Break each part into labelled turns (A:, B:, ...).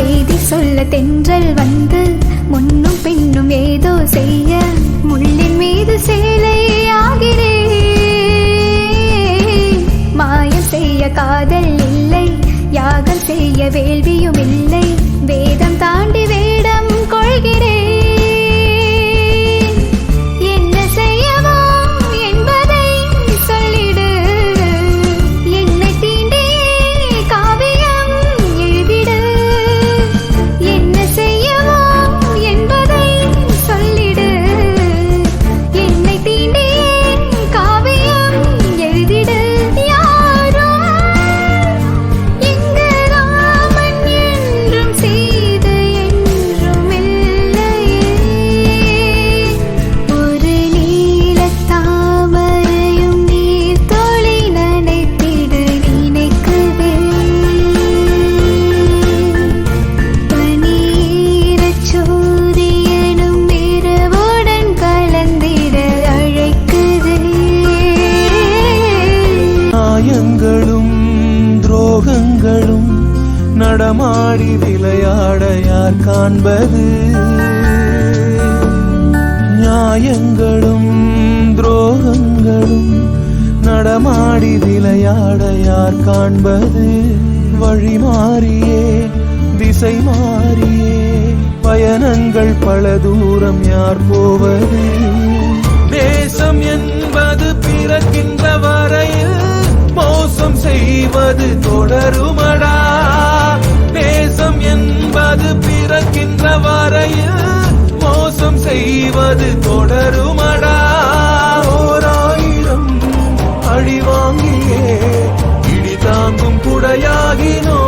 A: செய்தி சொல்ல தென்றல் வந்து முன்னும் பின்னும் ஏதோ செய்ய முள்ளின் மீது சேலை ஆகிறேன் மாயம் செய்ய காதல் இல்லை யாகம் செய்ய வேள்வியும் இல்லை வேதம் தாண்டி
B: நடமாடி விளையாட யார் காண்பது? நியாயங்களும் துரோகங்களும் நடமாடி விளையாட யார் காண்பது? வழி மாறியே திசை மாறியே பயணங்கள் பல தூரம் யார் போவது? தேசம் என்பது பிறக்கின்ற வரையில் மோசம் செய்வது தொடருமடா. அது பிறக்கின்ற வரையில் மோசம் செய்வது தொடருமடா. ஓராயிரம் அழி வாங்கியே இடி தாங்கும் குடையாகினோ.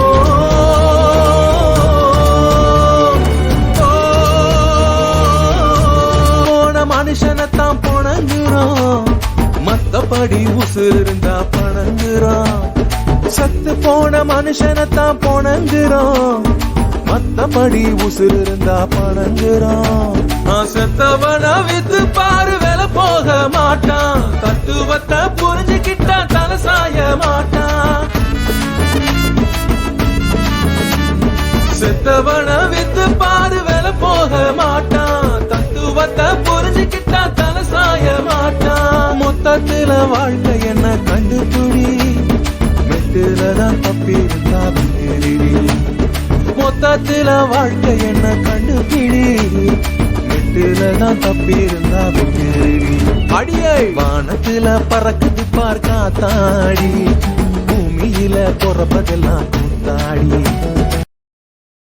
B: மனுஷனைத்தான் புணங்குறோம். மத்தபடி உசுர் இருந்தா பணங்குறோம். சத்து போன மனுஷனைத்தான் புணங்குறோம். படி உசுறு இருந்தா பணங்குறோம் செத்தவனா வித்து பாரு வேலை போக மாட்டான். தத்துவத்தை புரிஞ்சுக்கிட்டா தலை சாய மாட்டான். செத்தவனா வித்து பாரு வேலை போக மாட்டான். தத்துவத்தை புரிஞ்சுக்கிட்டா தலை சாய மாட்டான். மொத்தத்துல வாழ்க்கை என்ன கண்டுபிடி? மெட்டுலதான் தப்பி இருந்தா தெரிவி வாழ்க்கை என்ன கண்டுபிடி? மெட்டுலதான் தப்பி இருந்தா தெரிவி அடியே வானத்துல பறக்குது பார்க்காத்தாடி பூமியில பொறப்பதெல்லாம் கூத்தாடி